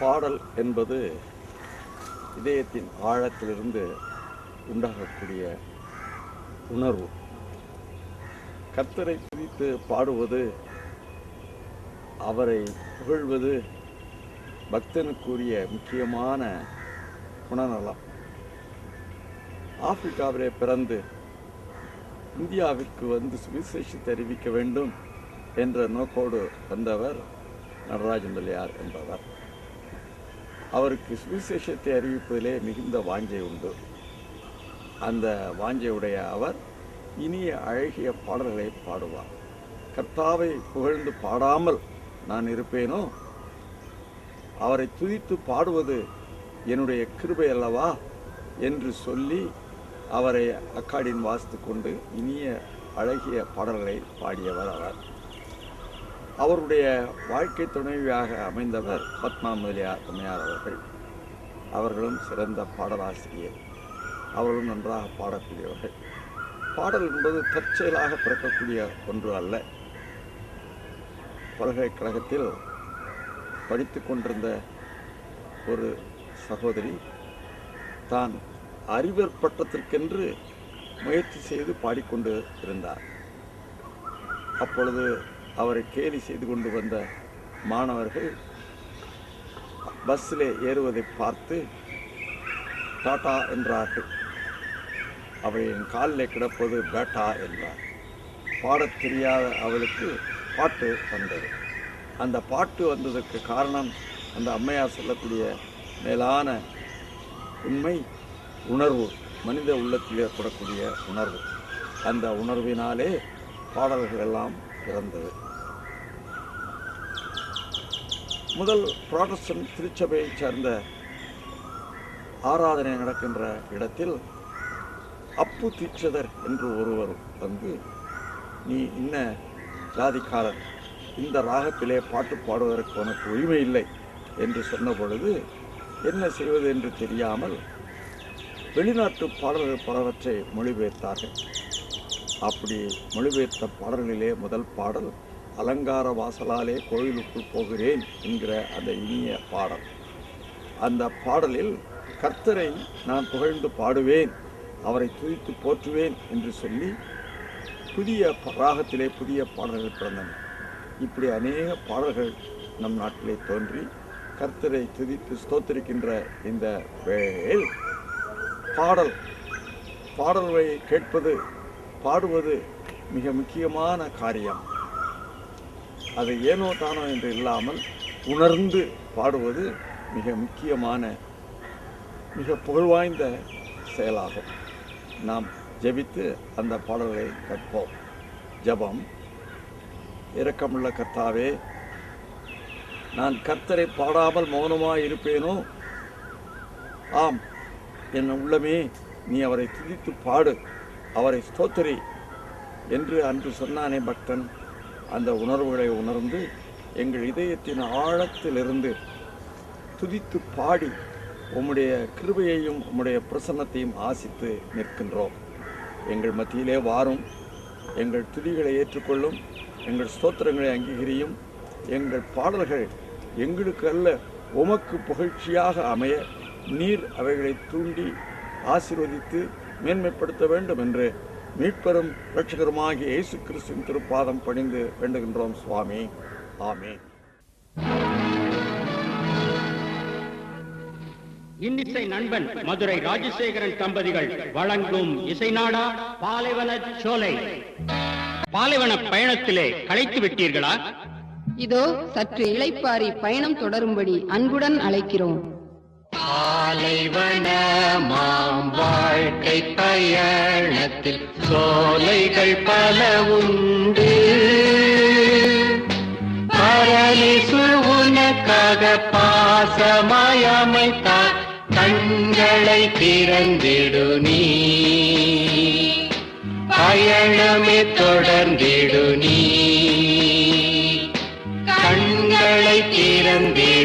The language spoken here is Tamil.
பாடல் என்பது இதயத்தின் ஆழத்திலிருந்து உண்டாகக்கூடிய உணர்வு. கத்தரை குறித்து பாடுவது அவரை புகழ்வது பக்தனுக்குரிய முக்கியமான குணநலம். ஆப்பிரிக்காவிலே பிறந்து இந்தியாவிற்கு வந்து சுவிசேஷத்தை அறிவிக்க வேண்டும் என்ற நோக்கோடு வந்தவர் நடராஜன் பிள்ளையார் என்பவர். அவருக்கு சுவிசேஷத்தை அறிவிப்பதிலே மிகுந்த வாஞ்சை உண்டு. அந்த வாஞ்சையுடைய அவர் இனிய அழகிய பாடல்களை பாடுவார். கர்த்தாவை புகழ்ந்து பாடாமல் நான் இருப்பேனோ? அவரை துதித்து பாடுவது என்னுடைய கிருபை அல்லவா? என்று சொல்லி அவரை அக்காடின் வாசித்து கொண்டு இனிய அழகிய பாடல்களை பாடியவர் அவர். அவருடைய வாழ்க்கை துணைவியாக அமைந்தவர் பத்மா முதலியார் அம்மையார் அவர்கள். அவர்களும் சிறந்த பாடலாசிரியர். அவர்களும் நன்றாக பாடக்கூடியவர்கள். பாடல் என்பது தற்செயலாக பிறக்கக்கூடிய ஒன்று அல்ல. பல்கலைக்கழகத்தில் படித்து கொண்டிருந்த ஒரு சகோதரி தான் அறிவர் பட்டத்திற்கென்று முயற்சி செய்து பாடிக்கொண்டு இருந்தார். அப்பொழுது அவரை கேலி செய்து கொண்டு வந்த மாணவர்கள் பஸ்ஸில் ஏறுவதை பார்த்து டாட்டா என்றார்கள். அவள் என் காலில் கிடப்பது பேட்டா என்றார். பாடத் தெரியாத அவளுக்கு பாட்டு வந்தது. அந்த பாட்டு வந்ததற்கு காரணம் அந்த அம்மையார் சொல்லக்கூடிய மேலான உண்மை உணர்வு மனித உள்ளத்தில் ஏற்படக்கூடிய உணர்வு. அந்த உணர்வினாலே பாடல்கள் எல்லாம் பிறந்தது. முதல் புராட்டஸ்டன்ட் திருச்சபையைச் சேர்ந்த ஆராதனை நடக்கின்ற இடத்தில் அப்பு தீட்சதர் என்று ஒருவர் வந்து நீ இன்ன ஜாதிக்காரர். இந்த ராகத்திலே பாட்டு பாடுவதற்கு உனக்கு உரிமை இல்லை என்று சொன்ன பொழுது என்ன செய்வது என்று தெரியாமல் வெளிநாட்டு பாடல்கள் பலவற்றை மொழிபெயர்த்தார்கள். அப்படி மொழிபெயர்த்த பாடல்களிலே முதல் பாடல் அலங்கார வாசலாலே கோயிலுக்குள் போகிறேன் என்கிற அந்த இனிய பாடல். அந்த பாடலில் கர்த்தரை நான் புகழ்ந்து பாடுவேன் அவரை துதித்து போற்றுவேன் என்று சொல்லி புதிய ப- ராகத்திலே புதிய பாடல்கள் பிறந்தன. இப்படி அநேக பாடல்கள் நம் நாட்டிலே தோன்றி கர்த்தரை துதித்து ஸ்தோத்திருக்கின்ற இந்த வேளையில் பாடல். பாடல்களை கேட்பது பாடுவது மிக முக்கியமான காரியம். அது ஏனோ தானோ என்று இல்லாமல் உணர்ந்து பாடுவது மிக முக்கியமான மிக புகழ்வாய்ந்த செயலாகும். நாம் ஜெபித்து அந்த பாடல்களை கற்போம். ஜெபம். இரக்கமுள்ள கர்த்தாவே நான் கர்த்தரை பாடாமல் மௌனமாக இருப்பேனோ? ஆம் என் உள்ளமே நீ அவரை துதித்து பாடு அவரை ஸ்தோத்திரி என்று அன்று சொன்னானே பக்தன். அந்த உணர்வுகளை உணர்ந்து எங்கள் இதயத்தின் ஆழத்திலிருந்து துதித்து பாடி உம்முடைய கிருபையையும் உம்முடைய பிரசன்னத்தையும் ஆசித்து நிற்கின்றோம். எங்கள் மத்தியிலே வாரும் எங்கள் துதிகளை ஏற்றுக்கொள்ளும் எங்கள் ஸ்தோத்திரங்களை அங்கீகரியும் எங்கள் பாடல்கள் எங்களுக்கு அல்ல உமக்கு புகழ்ச்சியாக அமைய நீர் அவைகளை தூண்டி ஆசீர்வதித்து மேன்மைப்படுத்த வேண்டும் என்று மீட்பெரும் இரட்சகருமாகிய இயேசு கிறிஸ்துவின் திருப்பாதம் பணிந்து வேண்டுகின்றோம் சுவாமி. ஆமென். இன்னிசை நண்பன் மதுரை ராஜசேகரன் தம்பதிகள் வழங்கும் இசை நாடா பாலைவன சோலை. பாலைவன பயணத்திலே களைத்து விட்டீர்களா? இதோ சற்று இளைப்பாரி பயணம் தொடரும்படி அன்புடன் அழைக்கிறோம். பாலைவன மாம் வாழ்க்கை பயணத்தில் சோலைகள் பல உண்டு. பரலிசு உனக்காக பாசமாய் கண்களை திறந்திடு நீ. பயணமே தொடர்ந்திடு நீ. கண்களை திறந்திடு